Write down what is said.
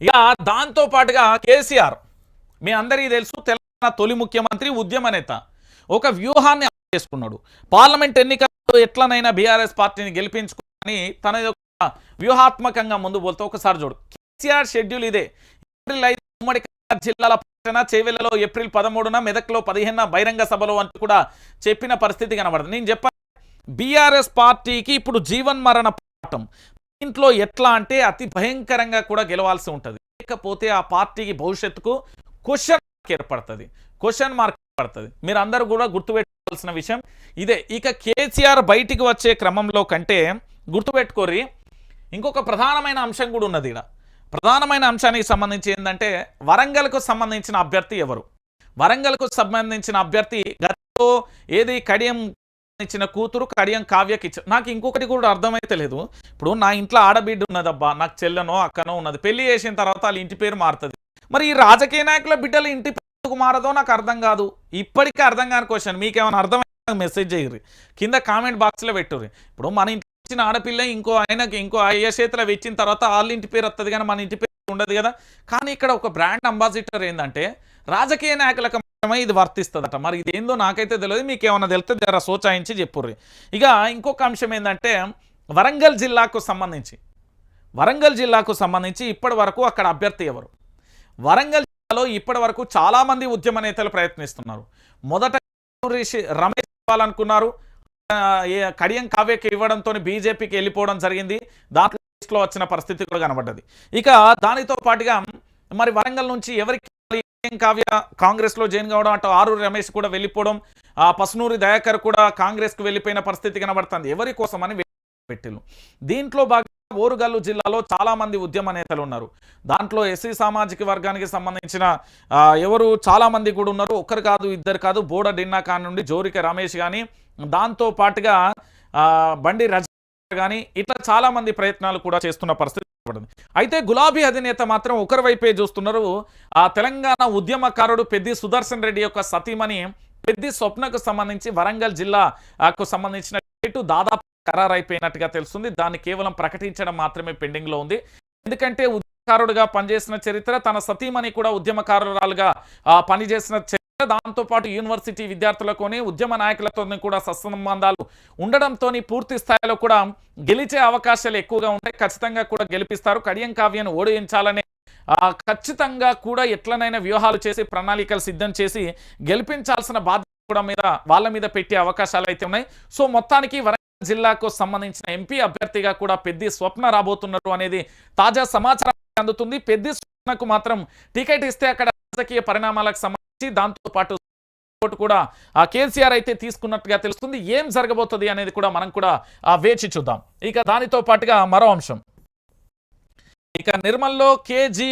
ఇక దాంతో పాటుగా కేసీఆర్ మీ అందరికీ తెలుసు తెలంగాణ తొలి ముఖ్యమంత్రి ఉద్యమ నేత. ఒక వ్యూహాన్ని చేసుకున్నాడు. పార్లమెంట్ ఎన్నికల్లో ఎట్లనైనా బీఆర్ఎస్ పార్టీని గెలిపించుకోవాలని తన యొక్క వ్యూహాత్మకంగా ముందు పోతే ఒకసారి చూడు. కేసీఆర్ షెడ్యూల్ ఇదే. ఏప్రిల్ ఐదు ఉమ్మడి జిల్లాల పర్యటన చేవెళ్ళలో ఏప్రిల్ పదమూడున మెదక్లో పదిహేనున బహిరంగ సభలో అంటూ కూడా చెప్పిన పరిస్థితి కనబడదు. నేను చెప్పాను బీఆర్ఎస్ పార్టీకి ఇప్పుడు జీవన్ మరణ పోరాటం. దీంట్లో ఎట్లా అంటే అతి భయంకరంగా కూడా గెలవాల్సి ఉంటుంది. లేకపోతే ఆ పార్టీకి భవిష్యత్తుకు క్వశ్చన్ మార్క్ ఏర్పడుతుంది. క్వశ్చన్ మార్క్ ఏర్పడుతుంది. మీరు అందరూ కూడా గుర్తుపెట్టుకోవాల్సిన విషయం ఇదే. ఇక కేసీఆర్ బయటికి వచ్చే క్రమంలో కంటే గుర్తుపెట్టుకోరి ఇంకొక ప్రధానమైన అంశం కూడా ఉన్నది ఇక్కడ ప్రధానమైన అంశానికి సంబంధించి ఏంటంటే వరంగల్కు సంబంధించిన అభ్యర్థి ఎవరు? వరంగల్కు సంబంధించిన అభ్యర్థి గతంలో ఏది కడియం ఇచ్చిన కూతురు కడియం కావ్యకి ఇచ్చిన నాకు ఇంకొకటి కూడా అర్థమైతే లేదు. ఇప్పుడు నా ఇంట్లో ఆడబిడ్డ ఉన్నదబ్బా నాకు చెల్లెనో అక్కనో ఉన్నది. పెళ్ళి చేసిన తర్వాత వాళ్ళ ఇంటి పేరు మారుతుంది. మరి ఈ రాజకీయ నాయకుల బిడ్డలు ఇంటి పేరుకు మారదో నాకు అర్థం కాదు. ఇప్పటికీ అర్థం కాని క్వశ్చన్ మీకేమైనా అర్థమైనా మెసేజ్ చేయరు కింద కామెంట్ బాక్స్లో పెట్టుర్రి. ఇప్పుడు మన ఇంట్లో ఇచ్చిన ఆడపిల్ల ఇంకో ఆయనకి ఇంకో అయ్య చేతిలో ఇచ్చిన తర్వాత వాళ్ళ ఇంటి పేరు వస్తుంది కానీ మన ఇంటి పేరు ఉండదు కదా. కానీ ఇక్కడ ఒక బ్రాండ్ అంబాసిడర్ ఏంటంటే రాజకీయ నాయకులకు మాత్రమే ఇది వర్తిస్తుందట. మరి ఇది ఏందో నాకైతే తెలియదు మీకు ఏమైనా తెలిస్తే జర సోచాయించి చెప్పుర్రి. ఇక ఇంకొక అంశం ఏంటంటే వరంగల్ జిల్లాకు సంబంధించి. వరంగల్ జిల్లాకు సంబంధించి ఇప్పటి వరకు అక్కడ అభ్యర్థి ఎవరు? వరంగల్ జిల్లాలో ఇప్పటి వరకు చాలామంది ఉద్యమ నేతలు ప్రయత్నిస్తున్నారు. మొదట రమేష్ ఇవ్వాలనుకున్నారు కడియం కావ్యకి ఇవ్వడంతో బీజేపీకి వెళ్ళిపోవడం జరిగింది. దాంట్లో వచ్చిన పరిస్థితి కూడా కనబడ్డది. ఇక దానితో పాటుగా మరి వరంగల్ నుంచి ఎవరికి కావ్య? కాంగ్రెస్లో జాయిన్ కావడం అటు ఆరూరు రమేష్ కూడా వెళ్ళిపోవడం ఆ పసునూరి దయాకర్ కూడా కాంగ్రెస్కు వెళ్ళిపోయిన పరిస్థితి కనబడుతుంది. ఎవరి కోసమని పెట్టిల్లు. దీంట్లో భాగంగా ఓరుగల్లు జిల్లాలో చాలా మంది ఉద్యమ నేతలు ఉన్నారు. దాంట్లో ఎస్సీ సామాజిక వర్గానికి సంబంధించిన ఎవరు చాలా మంది కూడా ఉన్నారు. ఒక్కరు కాదు ఇద్దరు కాదు బోడ డిన్నా ఖాన్ నుండి జోరిక రమేష్ కానీ దాంతో పాటుగా బండి రజ కానీ ఇట్లా చాలా మంది ప్రయత్నాలు కూడా చేస్తున్న పరిస్థితి పడింది. అయితే గులాబీ అధినేత మాత్రం ఒకరి వైపే చూస్తున్నారు. ఆ తెలంగాణ ఉద్యమకారుడు పెద్ది సుదర్శన్ రెడ్డి యొక్క సతీమణి పెద్ది స్వప్నకు సంబంధించి వరంగల్ జిల్లాకు సంబంధించిన డేటు దాదాపు ఖరారైపోయినట్టుగా తెలుస్తుంది. దాన్ని కేవలం ప్రకటించడం మాత్రమే పెండింగ్లో ఉంది. ఎందుకంటే ఉద్యమకారుడుగా పనిచేసిన చరిత్ర తన సతీమణి కూడా ఉద్యమకారురాలుగా పనిచేసిన దాంతో పాటు యూనివర్సిటీ విద్యార్థులతోనే ఉద్యమ నాయకులతో కూడా సత్సంబంధాలు ఉండడంతో పూర్తి స్థాయిలో కూడా గెలిచే అవకాశాలు ఎక్కువగా ఉంటాయి. ఖచ్చితంగా కూడా గెలిపిస్తారు. కడియం కావ్యను ఓడించాలనే ఖచ్చితంగా కూడా ఎట్లనైనా వ్యూహాలు చేసి ప్రణాళికలు సిద్ధం చేసి గెలిపించాల్సిన బాధ్యత కూడా మీద వాళ్ళ మీద పెట్టే అవకాశాలు అయితే ఉన్నాయి. సో మొత్తానికి వరంగల్ జిల్లాకు సంబంధించిన ఎంపీ అభ్యర్థిగా కూడా పెద్ది స్వప్న రాబోతున్నారు అనేది తాజా సమాచారం అందుతుంది. పెద్ది స్వప్నకు మాత్రం టికెట్ ఇస్తే అక్కడ రాజకీయ పరిణామాలకు దాంతో పాటు కూడా ఆ కేసీఆర్ అయితే తీసుకున్నట్టుగా తెలుస్తుంది. ఏం జరగబోతుంది అనేది కూడా మనం కూడా వేచి చూద్దాం. ఇక దానితో పాటుగా మరో అంశం. ఇక నిర్మల్లో కేజీ